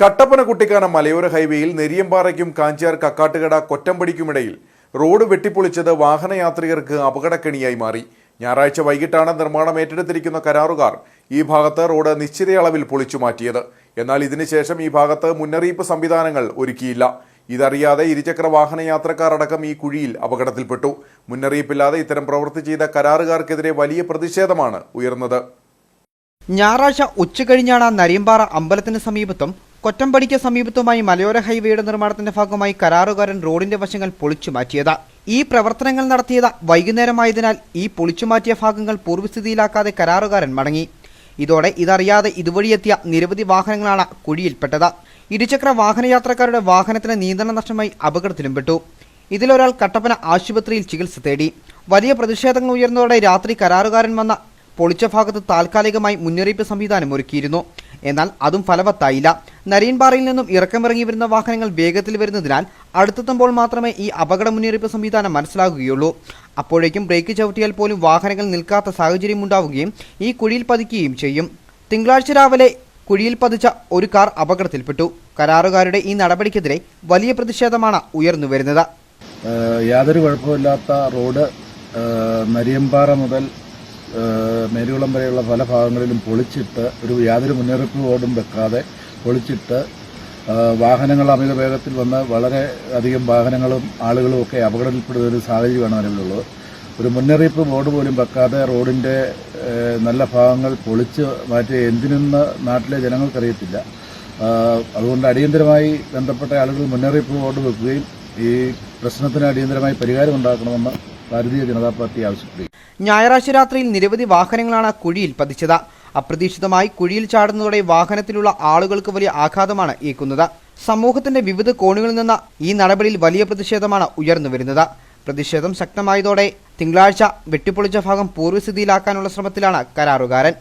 കട്ടപ്പന കുട്ടിക്കാനം മലയോര ഹൈവേയിൽ നെരിയമ്പാറയ്ക്കും കാഞ്ചിയാർ കക്കാട്ടുകട കൊറ്റമ്പടിക്കുമിടയിൽ റോഡ് വെട്ടിപ്പൊളിച്ചത് വാഹനയാത്രികർക്ക് അപകടക്കെണിയായി മാറി. ഞായറാഴ്ച വൈകിട്ടാണ് നിർമ്മാണം ഏറ്റെടുത്തിരിക്കുന്ന കരാറുകാർ ഈ ഭാഗത്ത് റോഡ് നിശ്ചിത അളവിൽ പൊളിച്ചു മാറ്റിയത്. എന്നാൽ ഇതിനുശേഷം ഈ ഭാഗത്ത് മുന്നറിയിപ്പ് സംവിധാനങ്ങൾ ഒരുക്കിയില്ല. ഇതറിയാതെ ഇരുചക്ര വാഹന യാത്രക്കാരടക്കം ഈ കുഴിയിൽ അപകടത്തിൽപ്പെട്ടു. മുന്നറിയിപ്പില്ലാതെ ഇത്തരം പ്രവൃത്തി ചെയ്ത കരാറുകാർക്കെതിരെ വലിയ പ്രതിഷേധമാണ് ഉയർന്നത്. ഞായറാഴ്ച ഉച്ചകഴിഞ്ഞാണ് നരിയമ്പാറ അമ്പലത്തിന് സമീപത്തും കൊറ്റമ്പടിക്ക് സമീപത്തുമായി മലയോര ഹൈവേയുടെ നിർമ്മാണത്തിന്റെ ഭാഗമായി കരാറുകാരൻ റോഡിന്റെ വശങ്ങൾ പൊളിച്ചു മാറ്റിയത്. ഈ പ്രവർത്തനങ്ങൾ നടത്തിയത് വൈകുന്നേരമായതിനാൽ ഈ പൊളിച്ചു മാറ്റിയ ഭാഗങ്ങൾ പൂർവസ്ഥിതിയിലാക്കാതെ കരാറുകാരൻ മടങ്ങി. ഇതോടെ ഇതറിയാതെ ഇതുവഴിയെത്തിയ നിരവധി വാഹനങ്ങളാണ് കുഴിയിൽപ്പെട്ടത്. ഇരുചക്ര വാഹനയാത്രക്കാരുടെ വാഹനത്തിന് നിയന്ത്രണ നഷ്ടമായി അപകടത്തിലും പെട്ടു. ഇതിലൊരാൾ കട്ടപ്പന ആശുപത്രിയിൽ ചികിത്സ തേടി. വലിയ പ്രതിഷേധങ്ങൾ ഉയർന്നതോടെ രാത്രി കരാറുകാരൻ വന്ന പൊളിച്ച ഭാഗത്ത് താൽക്കാലികമായി മുന്നറിയിപ്പ് സംവിധാനം ഒരുക്കിയിരുന്നു. എന്നാൽ അതും ഫലവത്തായില്ല. നരീൻപാറയിൽ നിന്നും ഇറക്കമിറങ്ങി വരുന്ന വാഹനങ്ങൾ വേഗത്തിൽ വരുന്നതിനാൽ അടുത്തെത്തുമ്പോൾ മാത്രമേ ഈ അപകട മുന്നറിയിപ്പ് സംവിധാനം മനസ്സിലാകുകയുള്ളൂ. അപ്പോഴേക്കും ബ്രേക്ക് ചവിട്ടിയാൽ പോലും വാഹനങ്ങൾ നിൽക്കാത്ത സാഹചര്യം ഉണ്ടാവുകയും ഈ കുഴിയിൽ പതിക്കുകയും ചെയ്യും. തിങ്കളാഴ്ച രാവിലെ കുഴിയിൽ പതിച്ച ഒരു കാർ അപകടത്തിൽപ്പെട്ടു. കരാറുകാരുടെ ഈ നടപടിക്കെതിരെ വലിയ പ്രതിഷേധമാണ് ഉയർന്നു വരുന്നത്. യാതൊരു കുഴപ്പമില്ലാത്ത റോഡ് നരിയമ്പാറ മുതൽ മേരുകുളം വരെയുള്ള പല ഭാഗങ്ങളിലും പൊളിച്ചിട്ട് ഒരു യാതൊരു മുന്നറിയിപ്പ് ബോർഡും വെക്കാതെ പൊളിച്ചിട്ട് വാഹനങ്ങൾ അമിത വേഗത്തിൽ വന്ന് വളരെ അധികം വാഹനങ്ങളും ആളുകളും ഒക്കെ അപകടത്തിൽപ്പെടുന്ന ഒരു സാഹചര്യമാണ് നിലവിലുള്ളത് ഒരു മുന്നറിയിപ്പ് ബോർഡ് പോലും വെക്കാതെ റോഡിന്റെ ഏഹ് നല്ല ഭാഗങ്ങൾ പൊളിച്ച് മാറ്റിയ എന്തിനെന്ന് നാട്ടിലെ ജനങ്ങൾക്കറിയത്തില്ല. അതുകൊണ്ട് അടിയന്തരമായി ബന്ധപ്പെട്ട ആളുകൾ മുന്നറിയിപ്പ് ബോർഡ് വെക്കുകയും ഈ പ്രശ്നത്തിന് അടിയന്തരമായി പരിഹാരം ഉണ്ടാക്കണമെന്ന് ഭാരതീയ ജനതാ പാർട്ടി ആവശ്യപ്പെടുകയും ഞായറാഴ്ച രാത്രിയിൽ നിരവധി വാഹനങ്ങളാണ് കുഴിയിൽ പതിച്ചത്. അപ്രതീക്ഷിതമായി കുഴിയിൽ ചാടുന്നതോടെ വാഹനത്തിലുള്ള ആളുകൾക്ക് വലിയ ആഘാതമാണ് ഏക്കുന്നത് സമൂഹത്തിന്റെ വിവിധ കോണുകളിൽ നിന്ന് ഈ നടപടിയിൽ വലിയ പ്രതിഷേധമാണ് ഉയർന്നു വരുന്നത്. പ്രതിഷേധം ശക്തമായതോടെ തിങ്കളാഴ്ച വെട്ടിപ്പൊളിച്ച ഭാഗം പൂർവസ്ഥിതിയിലാക്കാനുള്ള ശ്രമത്തിലാണ് കരാറുകാരൻ.